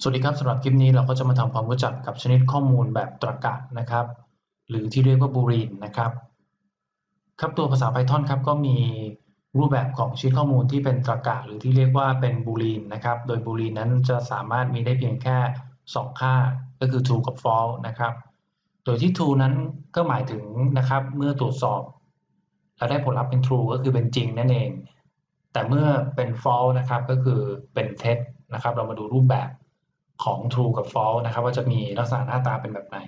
สวัสดีครับสำหรับคลิปนี้เราก็จะมาทำความรู้จักกับชนิดข้อมูลแบบตรรกะนะครับ หรือที่เรียกว่าบูลีนนะครับ ครับตัวภาษา Python ครับก็มีรูปแบบของชนิดข้อมูลที่เป็นตรรกะหรือที่เรียกว่าเป็นบูลีนนะครับ โดยบูลีนนั้นจะสามารถมีได้เพียงแค่ 2 ค่าก็คือ true กับ false นะครับ โดยที่ true นั้นก็หมายถึงนะครับเมื่อตรวจสอบ แล้วได้ผลลัพธ์เป็น true ก็คือเป็นจริงนั่นเอง แต่เมื่อเป็น false นะครับก็คือเป็นเท็จนะครับ เรามาดูรูปแบบ ของ true กับ false นะครับ ว่าจะมีลักษณะหน้าตาเป็นแบบไหน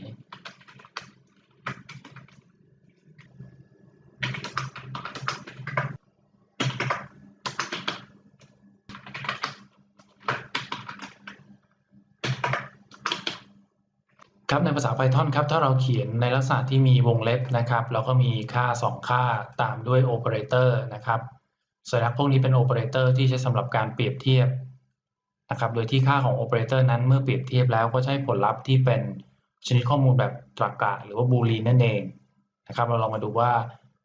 ครับในภาษา Python ครับถ้าเราเขียนในลักษณะที่มีวงเล็บนะครับ แล้วก็มีค่า 2 ค่าตามด้วยโอเปอเรเตอร์นะครับสัญลักษณ์พวกนี้เป็นโอเปอเรเตอร์ที่ใช้สำหรับการเปรียบเทียบ นะครับ โดยที่ค่าของโอเปอเรเตอร์นั้นเมื่อเปรียบเทียบแล้วก็ให้ผลลัพธ์ที่เป็นชนิดข้อมูลแบบตรรกะหรือว่าบูลีนนั่นเองนะครับ เราลองมาดูว่า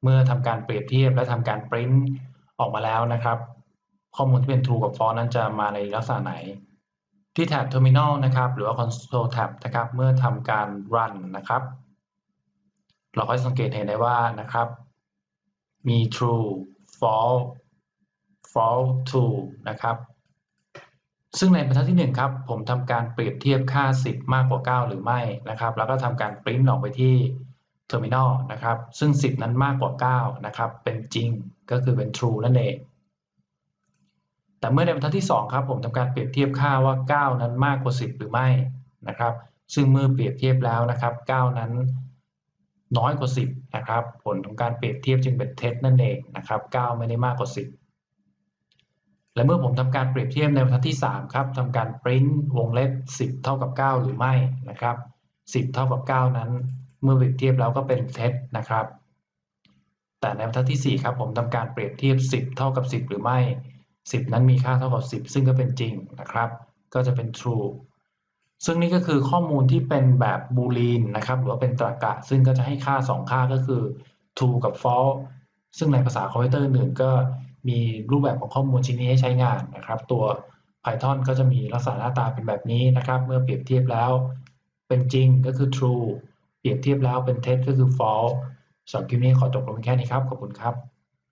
เมื่อทำการเปรียบเทียบและทำการปริ้นออกมาแล้วนะครับ ข้อมูลที่เป็น true กับ false นั้นจะมาในลักษณะไหน ที่แท็บ Terminal นะครับ หรือว่า Console tab นะครับ เมื่อทำการ run นะครับ เราก็จะสังเกตเห็นได้ว่านะครับ มี true false false true นะครับ ซึ่งในบรรทัดที่1ครับผมทำการเปรียบเทียบค่า 10 มากกว่า 9 หรือไม่นะครับ แล้วก็ทำการปริ้นออกไปที่ Terminal นะครับ ซึ่ง 10 นั้นมากกว่า 9 นะครับ เป็นจริงก็คือเป็น true นั่นเอง แต่เมื่อในบรรทัดที่ 2 ครับผมทำการเปรียบเทียบค่าว่า 9 นั้นมากกว่า 10 หรือไม่นะครับ ซึ่งเมื่อเปรียบเทียบแล้วนะครับ 9 นั้นน้อยกว่า 10 นะครับ ผลของการเปรียบเทียบจึงเป็นเท็จนั่นเองนะครับ 9 ไม่ได้มากกว่า 10 และเมื่อผมทำการเปรียบเทียบในบรรทัดที่ 3 ครับทำการปริ้นวงเล็บ 10 เท่ากับ 9 หรือไม่นะครับ 10 เท่ากับ 9 นั้น เมื่อเปรียบเทียบแล้วก็เป็นเท็จนะครับ แต่ในบรรทัดที่ 4 ครับผมทำการเปรียบเทียบ 10 เท่ากับ 10 หรือไม่ 10 นั้นมีค่าเท่ากับ 10 ซึ่งก็เป็นจริงนะครับ ก็จะเป็น true ซึ่งนี่ก็คือข้อมูลที่เป็นแบบบูลีนนะครับ หรือว่าเป็นตรรกะ ซึ่งก็จะให้ค่า 2 ค่าก็คือ true กับ false ซึ่งในภาษาคอมพิวเตอร์อื่นก็ มีรูปแบบของข้อมูลชิ้นนี้ให้ใช้งานนะครับ ตัว Python ก็จะมีลักษณะหน้าตาเป็นแบบนี้นะครับ เมื่อเปรียบเทียบแล้ว เป็นจริงก็คือ true เปรียบเทียบแล้วเป็นเท็จก็คือ false สำหรับคลิปนี้ขอจบลงแค่นี้ครับ ขอบคุณครับ